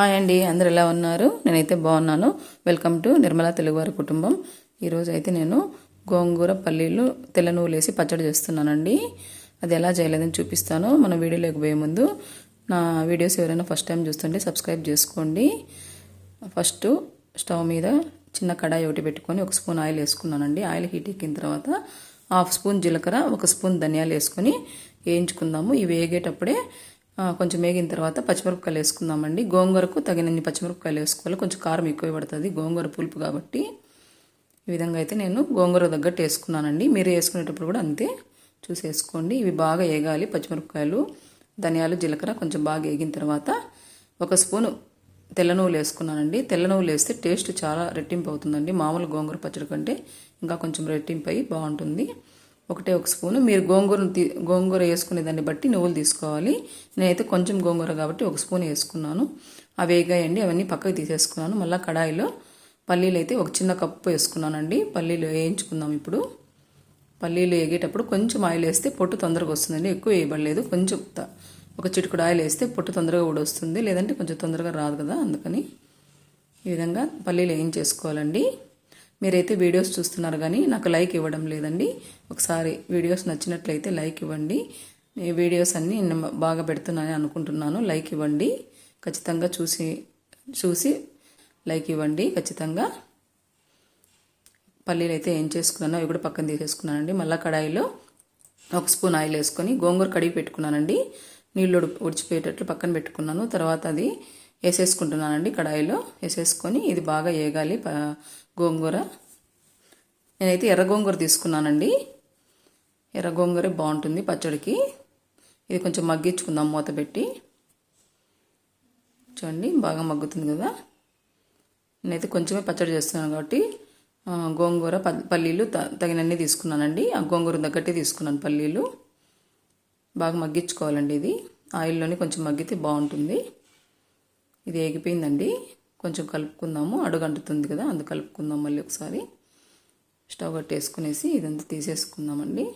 Hi అండి అందరు ఎలా ఉన్నారు? నేనైతే బాగున్నాను. వెల్కమ్ టు నిర్మలా తెలుగువారి కుటుంబం. ఈరోజు అయితే నేను గోంగూర పల్లీలు తెల్ల నువ్వులు వేసి పచ్చడి చేస్తున్నానండి. అది ఎలా చేయలేదని చూపిస్తాను. మన వీడియోలోకి పోయే ముందు నా వీడియోస్ ఎవరైనా ఫస్ట్ టైం చూస్తుంటే సబ్స్క్రైబ్ చేసుకోండి. ఫస్ట్ స్టవ్ మీద చిన్న కడాయి ఒకటి పెట్టుకొని ఒక స్పూన్ ఆయిల్ వేసుకున్నానండి. ఆయిల్ హీట్ ఎక్కిన తర్వాత హాఫ్ స్పూన్ జీలకర్ర ఒక స్పూన్ ధనియాలు వేసుకొని వేయించుకుందాము. ఇవి వేగేటప్పుడే కొంచెం వేగిన తర్వాత పచ్చిమిరపకాయలు వేసుకుందామండి. గోంగూరకు తగినన్ని పచ్చిమిరపకాయలు వేసుకోవాలి. కొంచెం కారం ఎక్కువ పడుతుంది. గోంగూర పులుపు కాబట్టి ఈ విధంగా అయితే నేను గోంగూర తగ్గట్టు వేసుకున్నానండి. మీరు వేసుకునేటప్పుడు కూడా అంతే చూసి వేసుకోండి ఇవి బాగా వేగాలి పచ్చిమిరపకాయలు ధనియాలు జీలకర్ర కొంచెం బాగా వేగిన తర్వాత ఒక స్పూను తెల్ల నువ్వులు వేసుకున్నానండి. తెల్ల నువ్వులు వేస్తే టేస్ట్ చాలా రెట్టింపు అవుతుందండి. మామూలు గోంగూర పచ్చడి కంటే ఇంకా కొంచెం రెట్టింపు అయి బాగుంటుంది. ఒకటే ఒక స్పూను. మీరు గోంగూరను తీ గోంగూర వేసుకునే దాన్ని బట్టి నువ్వులు తీసుకోవాలి. నేనైతే కొంచెం గోంగూర కాబట్టి ఒక స్పూన్ వేసుకున్నాను. అవి వేగాయండి. అవన్నీ పక్కకు తీసేసుకున్నాను. మళ్ళీ కడాయిలో పల్లీలు అయితే ఒక చిన్న కప్పు వేసుకున్నానండి. పల్లీలు వేయించుకుందాం ఇప్పుడు. పల్లీలు వేగేటప్పుడు కొంచెం ఆయిల్ వేస్తే పొట్టు తొందరగా వస్తుందండి. ఎక్కువ వేయబడలేదు. కొంచెం ఒక చిటుకుడు ఆయిల్ వేస్తే పొట్టు తొందరగా కూడా వస్తుంది. లేదంటే కొంచెం తొందరగా రాదు కదా అందుకని ఈ విధంగా పల్లీలు వేయించేసుకోవాలండి. మీరైతే వీడియోస్ చూస్తున్నారు కానీ నాకు లైక్ ఇవ్వడం లేదండి. ఒకసారి వీడియోస్ నచ్చినట్లయితే లైక్ ఇవ్వండి. వీడియోస్ అన్నీ బాగా పెడుతున్నానని అనుకుంటున్నాను. లైక్ ఇవ్వండి. ఖచ్చితంగా చూసి చూసి లైక్ ఇవ్వండి. ఖచ్చితంగా పల్లీలు అయితే ఏం చేసుకున్నానో అవి కూడా పక్కన తీసేసుకున్నానండి. మళ్ళీ కడాయిలో ఒక స్పూన్ ఆయిల్ వేసుకొని గోంగూర కడిగి పెట్టుకున్నానండి. నీళ్ళు ఉడిచిపోయేటట్లు పక్కన పెట్టుకున్నాను. తర్వాత అది వేసేసుకుంటున్నానండి కడాయిలో. వేసేసుకొని ఇది బాగా వేగాలి గోంగూర. నేనైతే ఎర్ర గోంగూర తీసుకున్నానండి. ఎర్ర గోంగూరే బాగుంటుంది పచ్చడికి. ఇది కొంచెం మగ్గించుకుందాం మూత పెట్టి. చూడండి బాగా మగ్గుతుంది కదా. నేనైతే కొంచెమే పచ్చడి చేస్తున్నాను కాబట్టి గోంగూర పల్లీలు తగినన్ని తీసుకున్నానండి. ఆ గోంగూర తగ్గట్టే తీసుకున్నాను పల్లీలు. బాగా మగ్గించుకోవాలండి ఇది. ఆయిల్లోనే కొంచెం మగ్గితే బాగుంటుంది. ఇది ఏగిపోయిందండి. కొంచెం కలుపుకుందాము. అడుగంటుతుంది కదా అందు కలుపుకుందాం మళ్ళీ ఒకసారి. స్టవ్ కట్టేసుకునేసి ఇదంతా తీసేసుకుందామండి.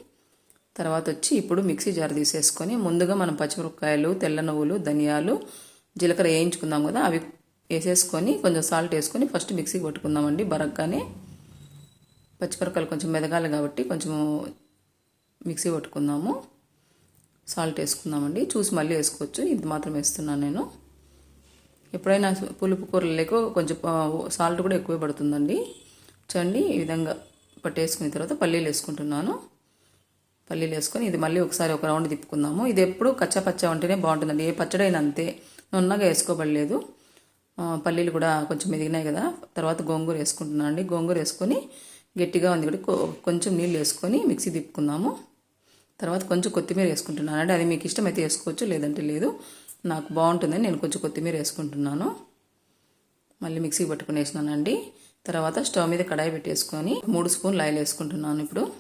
తర్వాత వచ్చి ఇప్పుడు మిక్సీ జార్ తీసేసుకొని ముందుగా మనం పచ్చిమిరపకాయలు తెల్ల నువ్వులు ధనియాలు జీలకర్ర వేయించుకుందాం కదా అవి వేసేసుకొని కొంచెం సాల్ట్ వేసుకొని ఫస్ట్ మిక్సీకి పట్టుకుందామండి బరగ్గానే. పచ్చిమిరపకాయలు కొంచెం మెదగాలి కాబట్టి కొంచెం మిక్సీ పట్టుకుందాము సాల్ట్ వేసుకుందామండి. చూసి మళ్ళీ వేసుకోవచ్చు. ఇది మాత్రం వేస్తున్నాను నేను. ఎప్పుడైనా పులుపు కూరలకు కొంచెం సాల్ట్ కూడా ఎక్కువ పడుతుందండి. చూడండి ఈ విధంగా పట్టేసుకున్న తర్వాత పల్లీలు వేసుకుంటున్నాను. పల్లీలు వేసుకొని ఇది మళ్ళీ ఒకసారి ఒక రౌండ్ తిప్పుకుందాము. ఇది ఎప్పుడు కచ్చపచ్చ ఉంటేనే బాగుంటుందండి. ఏ పచ్చడైనా అంతే. నున్నగా వేసుకోబడలేదు. పల్లీలు కూడా కొంచెం ఎదిగినాయి కదా. తర్వాత గోంగూర వేసుకుంటున్నాను అండి. గోంగూర వేసుకొని గట్టిగా ఉంది కూడా కొంచెం నీళ్ళు వేసుకొని మిక్సీ తిప్పుకుందాము. తర్వాత కొంచెం కొత్తిమీర వేసుకుంటున్నాను అండి. అది మీకు ఇష్టమైతే వేసుకోవచ్చు లేదంటే లేదు. నాకు బాగుంటుందని నేను కొంచెం కొత్తిమీర వేసుకుంటున్నాను. మళ్ళీ మిక్సీ పట్టుకుని వేసినానండి. తర్వాత స్టవ్ మీద కడాయి పెట్టేసుకొని మూడు స్పూన్లు ఆయిల్ వేసుకుంటున్నాను ఇప్పుడు.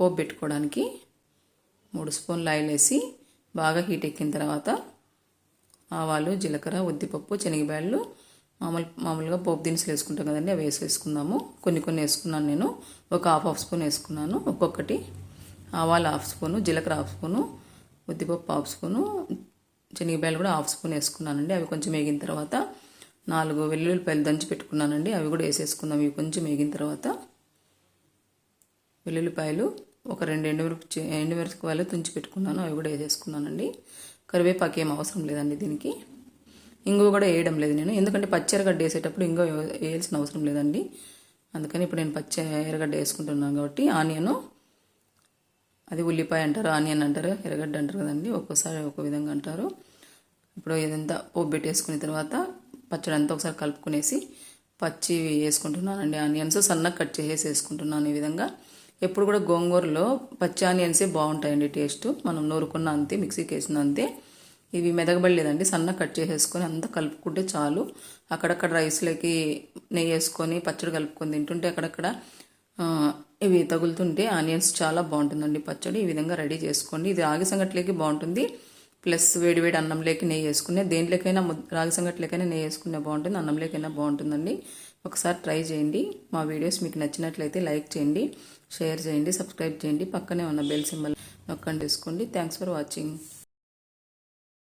పోపు పెట్టుకోవడానికి మూడు స్పూన్లు ఆయిల్ వేసి బాగా హీట్ ఎక్కిన తర్వాత ఆవాలు జీలకర్ర ఉద్దిపప్పు శనగబ్యాళ్ళు మామూలు మామూలుగా పోపు దినుసులు వేసుకుంటాం కదండి అవి వేసుకుందాము. కొన్ని కొన్ని వేసుకున్నాను నేను. ఒక హాఫ్ హాఫ్ స్పూన్ వేసుకున్నాను. ఒక్కొక్కటి ఆవాలు హాఫ్ స్పూను జీలకర్ర హాఫ్ స్పూను ఉద్దిపప్పు హాఫ్ స్పూను శనగపాయలు కూడా హాఫ్ స్పూన్ వేసుకున్నానండి. అవి కొంచెం వేగిన తర్వాత నాలుగు వెల్లుల్లిపాయలు దంచి పెట్టుకున్నానండి. అవి కూడా వేసేసుకుందాం. ఇవి కొంచెం వేగిన తర్వాత వెల్లుల్లిపాయలు ఒక రెండు ఎండుమిరప ఎండుమిరపకాయలు తుంచి పెట్టుకున్నాను. అవి కూడా వేసేసుకున్నానండి. కరివేపాకు ఏం అవసరం లేదండి దీనికి. ఇంగువ కూడా వేయడం లేదు నేను. ఎందుకంటే పచ్చి ఎరగడ్డ వేసేటప్పుడు ఇంగువ వేయాల్సిన అవసరం లేదండి. అందుకని ఇప్పుడు నేను పచ్చి ఎరగడ్డ వేసుకుంటున్నాను కాబట్టి ఆనియను అది ఉల్లిపాయ అంటారు ఆనియన్ అంటారు ఎర్రగడ్డ అంటారు కదండి ఒక్కోసారి ఒక విధంగా అంటారు. ఇప్పుడు ఇదంతా పోపు పెట్టేసుకున్న తర్వాత పచ్చడి అంతా ఒకసారి కలుపుకునేసి పచ్చి వేసుకుంటున్నానండి. ఆనియన్స్ సన్నగా కట్ చేసేసి వేసుకుంటున్నాను ఈ విధంగా. ఎప్పుడు కూడా గోంగూరలో పచ్చి ఆనియన్సే బాగుంటాయండి టేస్ట్. మనం నూరుకున్న అంతే మిక్సీకి వేసిన అంతే. ఇవి మెదగబడలేదండి సన్న కట్ చేసేసుకొని అంతా కలుపుకుంటే చాలు. అక్కడక్కడ రైస్లోకి నెయ్యి వేసుకొని పచ్చడి కలుపుకొని తింటుంటే అక్కడక్కడ ఇవి తగులుతుంటే ఆనియన్స్ చాలా బాగుంటుందండి. పచ్చడి ఈ విధంగా రెడీ చేసుకోండి. ఇది రాగి సంగట్లేకి బాగుంటుంది. ప్లస్ వేడి వేడి అన్నంలోకి నెయ్యి వేసుకునే దేంట్లోకైనా రాగి సంగట్లేకైనా నెయ్యి వేసుకునే బాగుంటుంది. అన్నంలోకైనా బాగుంటుందండి. ఒకసారి ట్రై చేయండి. మా వీడియోస్ మీకు నచ్చినట్లయితే లైక్ చేయండి షేర్ చేయండి సబ్స్క్రైబ్ చేయండి. పక్కనే ఉన్న బెల్ సింబల్ నొక్కండి తీసుకోండి థ్యాంక్స్ ఫర్ వాచింగ్.